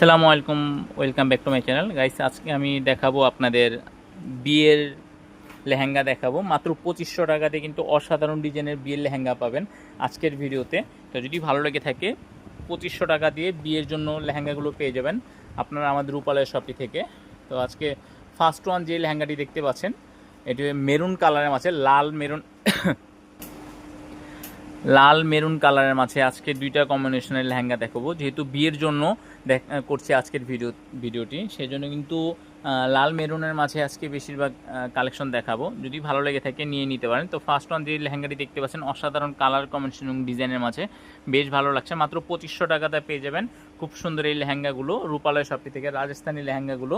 আসসালামু আলাইকুম, welcome back to my channel. Guys, আজকে আমি দেখাবো আপনাদের বিয়ের লেহেঙ্গা দেখাবো। মাত্র পঁচিশশো টাকাতে কিন্তু অসাধারণ ডিজাইনের বিয়ের লেহেঙ্গা পাবেন আজকের ভিডিওতে। তো যদি ভালো লেগে থাকে, পঁচিশশো টাকা দিয়ে বিয়ের জন্য লেহেঙ্গাগুলো পেয়ে যাবেন আপনারা আমাদের রূপালয় শপটি থেকে। তো আজকে ফার্স্ট ওয়ান যে লেহেঙ্গাটি দেখতে পাচ্ছেন, এটি মেরুন কালারের মাঝে লাল মেরুন লাল মেরুন কালারের মাঝে আজকে দুইটা কম্বিনেশনের লেহেঙ্গা দেখাবো। যেহেতু বিয়ের জন্য দেখ করছি আজকের ভিডিও ভিডিওটি সেই জন্য কিন্তু লাল মেরুনের মাঝে আজকে বেশিরভাগ কালেকশন দেখাবো। যদি ভালো লেগে থাকে, নিয়ে নিতে পারেন। তো ফার্স্ট ওয়ান যে লেহেঙ্গাটি দেখতে পাচ্ছেন, অসাধারণ কালার কম্বিনেশন এবং ডিজাইনের মাঝে বেশ ভালো লাগছে। মাত্র পঁচিশশো টাকাতে পেয়ে যাবেন। খুব সুন্দর এই লেহেঙ্গাগুলো, রূপালয় শপটি থেকে, রাজস্থানী লেহেঙ্গাগুলো।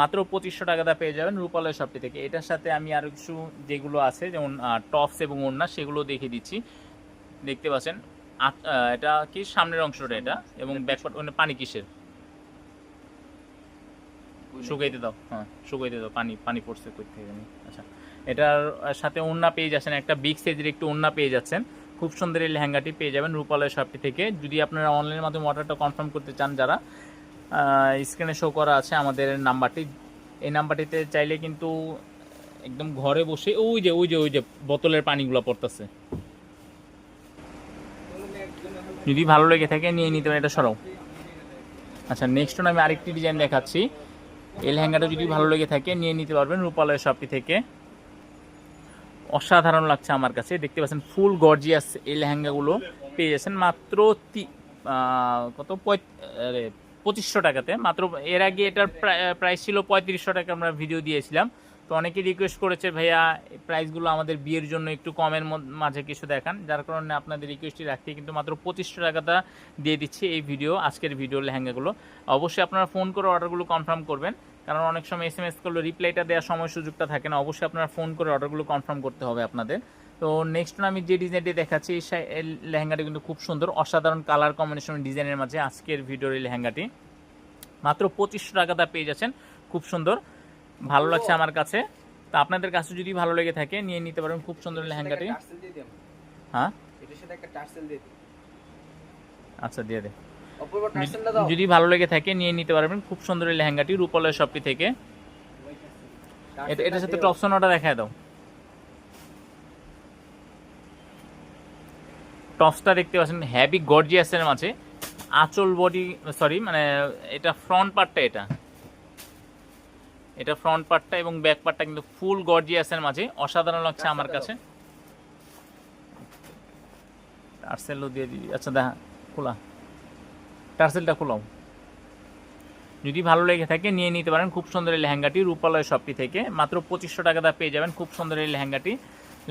মাত্র পঁচিশশো টাকাতে পেয়ে যাবেন রূপালয় শপটি থেকে। এটার সাথে আমি আরও কিছু যেগুলো আছে, যেমন টপস এবং ওড়না, সেগুলো দেখিয়ে দিচ্ছি। দেখতে পাচ্ছেন। এটা কি? সামনের অংশটা এটা এবং ব্যাকপার্ট মানে পানি কিসের? শুকাইতে দাও হ্যাঁ শুকাইতে দাও পানি পানি পড়ছে কই থেকে আচ্ছা এটার সাথে ওন্না পেয়ে যাচ্ছেন একটা বিগ সাইজের একটু ওন্না পেয়ে যাচ্ছেন। খুব সুন্দর এই লেহেঙ্গাটি পেয়ে যাবেন রূপালয় শপটি থেকে। যদি আপনারা অনলাইনের মাধ্যমে অর্ডারটা কনফার্ম করতে চান যারা স্ক্রিনে শো করা আছে আমাদের নাম্বারটি। এই নাম্বারটিতে চাইলে কিন্তু একদম ঘরে বসে ওই যে ওই যে ওই যে বোতলের পানিগুলো পড়তেছে। যদি ভালো লেগে থাকে, নিয়ে নিতে পারেন। এটা সরাও। আচ্ছা নেক্সট আমি আরেকটি ডিজাইন দেখাচ্ছি। এই লেহেঙ্গাটা যদি ভালো লেগে থাকে, নিয়ে নিতে পারবেন রূপালয় শপটি থেকে। অসাধারণ লাগছে আমার কাছে। দেখতে পাচ্ছেন ফুল গর্জিয়াস এই লেহেঙ্গাগুলো পেয়ে যাচ্ছেন। মাত্র কত? পঁয়- পঁচিশশো টাকাতে। মাত্র এর আগে এটার প্রাইস ছিল পঁয়ত্রিশশো টাকা আমরা ভিডিও দিয়েছিলাম। তো অনেকে রিকোয়েস্ট করেছে, ভাইয়া প্রাইসগুলো আমাদের বিয়ের জন্য একটু কমের মাঝে কিছু দেখান। যার কারণে আপনাদের রিকোয়েস্টই রাখতে কিন্তু মাত্র পঁচিশশো টাকাটা দিয়ে দিচ্ছি এই ভিডিও আজকের ভিডিও লেহেঙ্গাগুলো। অবশ্যই আপনারা ফোন করে অর্ডারগুলো কনফার্ম করবেন, কারণ অনেক সময় এস এম এস করলে রিপ্লাইটা দেওয়ার সময় সুযোগটা থাকে না, অবশ্যই আপনারা ফোন করে অর্ডারগুলো কনফার্ম করতে হবে আপনাদের। তো নেক্সট আমি যে ডিজাইনটি দেখাচ্ছি, এই লেহেঙ্গাটি কিন্তু খুব সুন্দর, অসাধারণ কালার কম্বিনেশন ডিজাইনের মাঝে আজকের ভিডিওর এই লেহেঙ্গাটি। মাত্র পঁচিশশো টাকাটা পেয়ে যাচ্ছেন, খুব সুন্দর। ভালো লাগছে আমার কাছে। তো আপনাদের কাছে যদি ভালো লেগে থাকে নিয়ে নিতে পারেন খুব সুন্দর লেহেঙ্গাটি। হ্যাঁ? আচ্ছা দিয়ে দে। অপূর্ব টার্সেলটা দাও। যদি ভালো লেগে থাকে নিয়ে নিতে পারবেন খুব সুন্দর এই লেহেঙ্গাটি রূপালয় শপটি থেকে। এটা এটার সাথে টপসনটা দেখায় দাও। টপসটা দেখতে পাচ্ছেন হ্যাভি গর্জিয়াসের মাঝে। আঁচল বডি সরি মানে এটা ফ্রন্ট পার্টটা এটা। এটা ফ্রন্ট পার্টটা এবং ব্যাক পার্টটা কিন্তু ফুল গর্জিয়াসের মাঝে অসাধারণ লাগছে আমার কাছে। টার্সেলও দিয়ে দিবি। আচ্ছা দেখা খোলা। টার্সেলটা খোলাও। যদি ভালো লেগে থাকে নিয়ে নিতে পারেন। খুব সুন্দর এই লেহেঙ্গাটি রূপালয় শপটি থেকে। মাত্র পঁচিশশো টাকা দা পেয়ে যাবেন। খুব সুন্দর এই লেহেঙ্গাটি।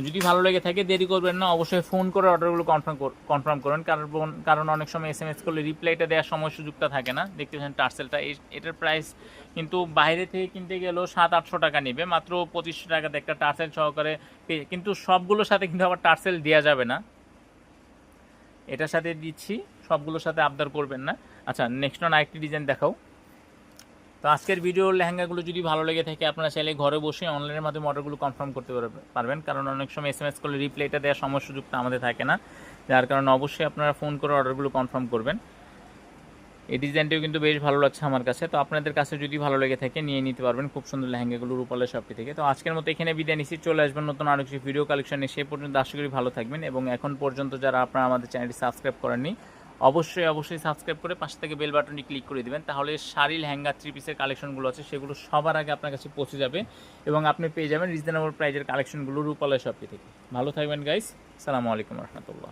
যদি ভালো লেগে থাকে, দেরি করবেন না। অবশ্যই ফোন করে অর্ডারগুলো কনফার্ম কনফার্ম করুন। কারণ কারণ অনেক সময় এস এম এস করলে রিপ্লাইটা দেওয়ার সময় সুযোগটা থাকে না। দেখতে পাচ্ছেন টার্সেলটা এটার প্রাইস কিন্তু বাইরে থেকে কিনতে গেলেও সাত, আটশো টাকা নেবে। মাত্র পঁচিশশো টাকাতে একটা টার্সেল সহকারে কিন্তু সবগুলোর সাথে কিন্তু আবার টার্সেল দেওয়া যাবে না। এটার সাথে দিচ্ছি। সবগুলোর সাথে আবদার করবেন না। আচ্ছা নেক্সট অন আরেকটি ডিজাইন দেখাও। তো আজকের ভিডিওর লেহেঙ্গাগুলো যদি ভালো লেগে থাকে, আপনারা চাইলে ঘরে বসে অনলাইনের মাধ্যমে অর্ডারগুলো কনফার্ম করতে পারবেন। কারণ অনেক সময় এস এম এস করলে রিপ্লাইটা দেওয়ার সময় সুযোগটা আমাদের থাকে না। যার কারণে অবশ্যই আপনারা ফোন করে অর্ডারগুলো কনফার্ম করবেন। এই ডিজাইনটিও কিন্তু বেশ ভালো লাগছে আমার কাছে। তো আপনাদের কাছে যদি ভালো লেগে থাকে, নিয়ে নিতে পারবেন খুব সুন্দর লেহেঙ্গাগুলো রূপালের শপটি থেকে। তো আজকের মতো এখানে বিদায় নিচ্ছি। চলে আসবেন নতুন আরও কিছু ভিডিও কালেকশনে সে পর্যন্ত আশা করি ভালো থাকবেন এবং এখন পর্যন্ত যারা আপনারা আমাদের চ্যানেলটি সাবস্ক্রাইব করেননি অবশ্যই অবশ্যই সাবস্ক্রাইব করে পাশে থেকে বেল বাটনটি ক্লিক করে দিবেন। তাহলে শাড়ির হ্যাঙ্গার থ্রি পিসের কালেকশনগুলো আছে, সেগুলো সবার আগে আপনার কাছে পৌঁছে যাবে এবং আপনি পেয়ে যাবেন রিজনেবল প্রাইজের কালেকশনগুলো রূপালয় শপটি থেকে। ভালো থাকবেন গাইস সালামু আলাইকুম রহমতুল্লাহ।